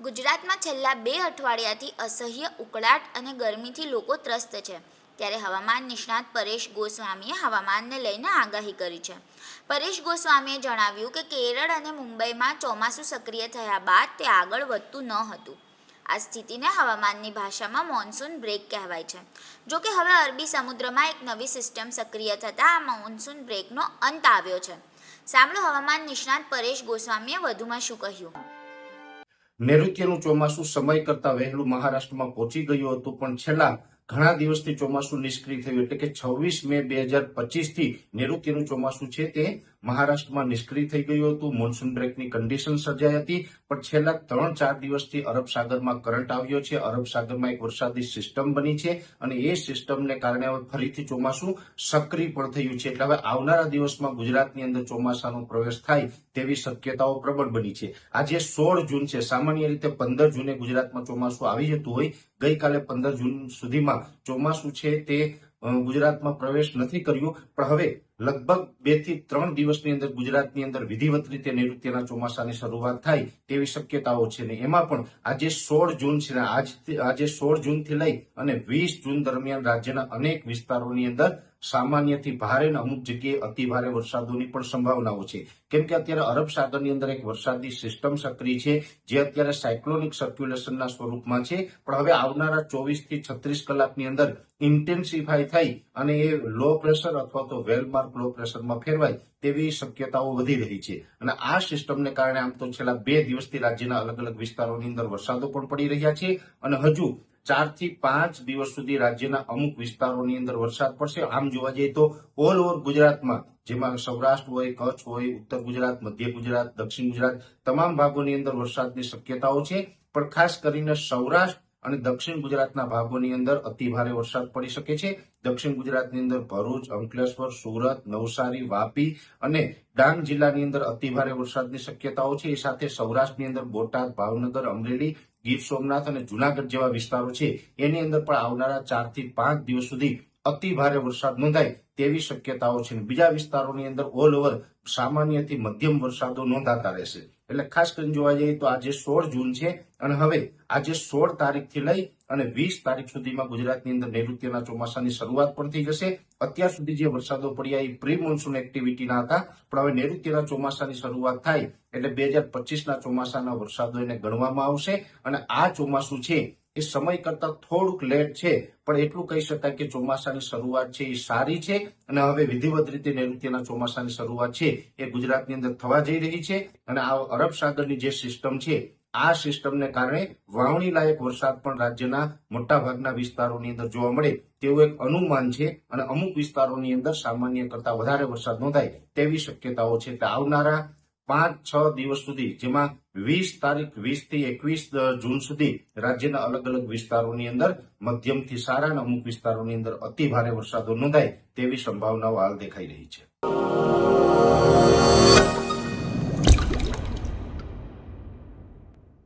ગુજરાતમાં છેલ્લા બે અઠવાડિયાથી અસહ્ય ઉકળાટ અને ગરમીથી લોકો ત્રસ્ત છે. ત્યારે હવામાન નિષ્ણાત પરેશ ગોસ્વામીએ હવામાનને લઈને આગાહી કરી છે. પરેશ ગોસ્વામીએ જણાવ્યું કે કેરળ અને મુંબઈમાં ચોમાસું સક્રિય થયા બાદ તે આગળ વધતું ન હતું. આ સ્થિતિને હવામાનની ભાષામાં મોન્સૂન બ્રેક કહેવાય છે. જો કે હવે અરબી સમુદ્રમાં એક નવી સિસ્ટમ સક્રિય થતાં આ મોન્સૂન બ્રેકનો અંત આવ્યો છે. સાંભળો હવામાન નિષ્ણાત પરેશ ગોસ્વામીએ વધુમાં શું કહ્યું. નૈઋત્યનું ચોમાસું સમય કરતા વહેલું મહારાષ્ટ્રમાં પહોંચી ગયું હતું પણ છેલ્લા ઘણા દિવસથી ચોમાસું નિષ્ક્રિય થયું એટલે કે છવ્વીસ મે બે હજાર પચીસથી નૈઋત્યનું ચોમાસું છે તે મહારાષ્ટ્રમાં નિષ્ક્રિય થઈ ગયું હતું. મોન્સૂન બ્રેકની કન્ડિશન સર્જાઈ હતી. પણ છેલ્લા ત્રણ ચાર દિવસથી અરબ સાગરમાં કરંટ આવ્યો છે. અરબ સાગરમાં એક વરસાદી સિસ્ટમ બની છે અને એ સિસ્ટમને કારણે હવે ફરીથી ચોમાસું સક્રિય પણ થયું છે. એટલે હવે આવનારા દિવસમાં ગુજરાતની અંદર ચોમાસાનો પ્રવેશ થાય તેવી શક્યતાઓ પ્રબળ બની છે. આજે સોળ જૂન છે. સામાન્ય રીતે પંદર જૂને ગુજરાતમાં ચોમાસું આવી જતું હોય. ગઈકાલે પંદર જૂન સુધીમાં ચોમાસું છે તે ગુજરાતમાં પ્રવેશ નથી કર્યું. પણ હવે લગભગ બેથી ત્રણ દિવસની અંદર ગુજરાતની અંદર વિધિવત રીતે નૈઋત્યના ચોમાસાની શરૂઆત થાય તેવી શક્યતાઓ છે ને એમાં પણ આજે સોળ જૂન છે આજે સોળ જૂનથી લઈ અને વીસ જૂન દરમિયાન રાજ્યના અનેક વિસ્તારોની અંદર સામાન્યથી ભારે અને અમુક જગ્યાએ અતિ વરસાદોની પણ સંભાવનાઓ છે. કેમ કે અત્યારે અરબ સાગરની અંદર એક વરસાદી સિસ્ટમ સક્રિય છે, જે અત્યારે સાયક્લોનિક સર્ક્યુલેશનના સ્વરૂપમાં છે. પણ હવે આવનારા ચોવીસથી છત્રીસ કલાકની અંદર ઇન્ટેન્સિફાય થઈ અને એ લો પ્રેશર અથવા તો વેલમાર્ક લો પ્રેશરમાં ફેરવાય તેવી શક્યતાઓ વધી રહી છે. અને આ સિસ્ટમને કારણે આમ તો છેલ્લા બે દિવસથી રાજ્યના અલગ અલગ વિસ્તારોની અંદર વરસાદો પણ પડી રહ્યા છે અને હજુ ચારથી પાંચ દિવસ સુધી રાજ્યના અમુક વિસ્તારોની અંદર વરસાદ પડશે. આમ જોવા જઈએ તો ઓલ ઓવર ગુજરાતમાં, જેમાં સૌરાષ્ટ્ર હોય, કચ્છ હોય, ઉત્તર ગુજરાત, મધ્ય ગુજરાત, દક્ષિણ ગુજરાત, તમામ ભાગોની અંદર વરસાદની શક્યતાઓ છે. પણ ખાસ કરીને સૌરાષ્ટ્ર અને દક્ષિણ ગુજરાતના ભાગોની અંદર અતિ ભારે વરસાદ પડી શકે છે. દક્ષિણ ગુજરાતની અંદર ભરૂચ, અંકલેશ્વર, સુરત, નવસારી, વાપી અને ડાંગ જિલ્લાની અંદર અતિ ભારે વરસાદની શક્યતાઓ છે. એ સાથે સૌરાષ્ટ્રની અંદર બોટાદ, ભાવનગર, અમરેલી, ગીર સોમનાથ અને જુનાગઢ જેવા વિસ્તારો છે. એની અંદર પણ આવનારા ચારથી પાંચ દિવસ સુધી અતિ ભારે વરસાદ નોંધાય તેવી શક્યતાઓ છે. બીજા વિસ્તારોની અંદર ઓલ ઓવર સામાન્યથી મધ્યમ વરસાદો નોંધાતા રહેશે. એટલે ખાસ કરીને જોવા જઈએ તો આજે સોળ જૂન છે. અને હવે આજે સોળ તારીખથી લઈ અને વીસ તારીખ સુધીમાં ગુજરાતની અંદર નૈઋત્યના ચોમાસાની શરૂઆત પણ થઈ જશે. અત્યાર સુધી જે વરસાદો પડ્યા એ પ્રી મોન્સૂન એક્ટિવિટીના હતા. પણ હવે નૈઋત્યના ચોમાસાની શરૂઆત થાય એટલે બે હજાર પચીસના ચોમાસાના વરસાદો એને ગણવામાં આવશે. અને આ ચોમાસું છે એ સમય કરતા થોડુંક લેટ છે. પણ એટલું કહી શકાય કે ચોમાસાની શરૂઆત છે એ સારી છે. અને હવે વિધિવત રીતે નૈઋત્યના ચોમાસાની શરૂઆત છે એ ગુજરાતની અંદર થવા જઈ રહી છે. અને આ અરબ સાગરની જે સિસ્ટમ છે આ સિસ્ટમને કારણે વાવણી લાયક વરસાદ પણ રાજ્યના મોટાભાગના વિસ્તારોની અંદર જોવા મળે તેવું એક અનુમાન છે અને અમુક વિસ્તારોની અંદર સામાન્ય કરતા વધારે વરસાદ નોંધાય તેવી શક્યતાઓ છે. એટલે આવનારા પાંચ, છ દિવસ સુધી જેમાં વીસ તારીખ, વીસથી એકવીસ જૂન સુધી રાજ્યના અલગ અલગ વિસ્તારોની અંદર મધ્યમથી સારા અને અમુક વિસ્તારોની અંદર અતિ ભારે વરસાદો નોંધાય તેવી સંભાવનાઓ હાલ દેખાઈ રહી છે.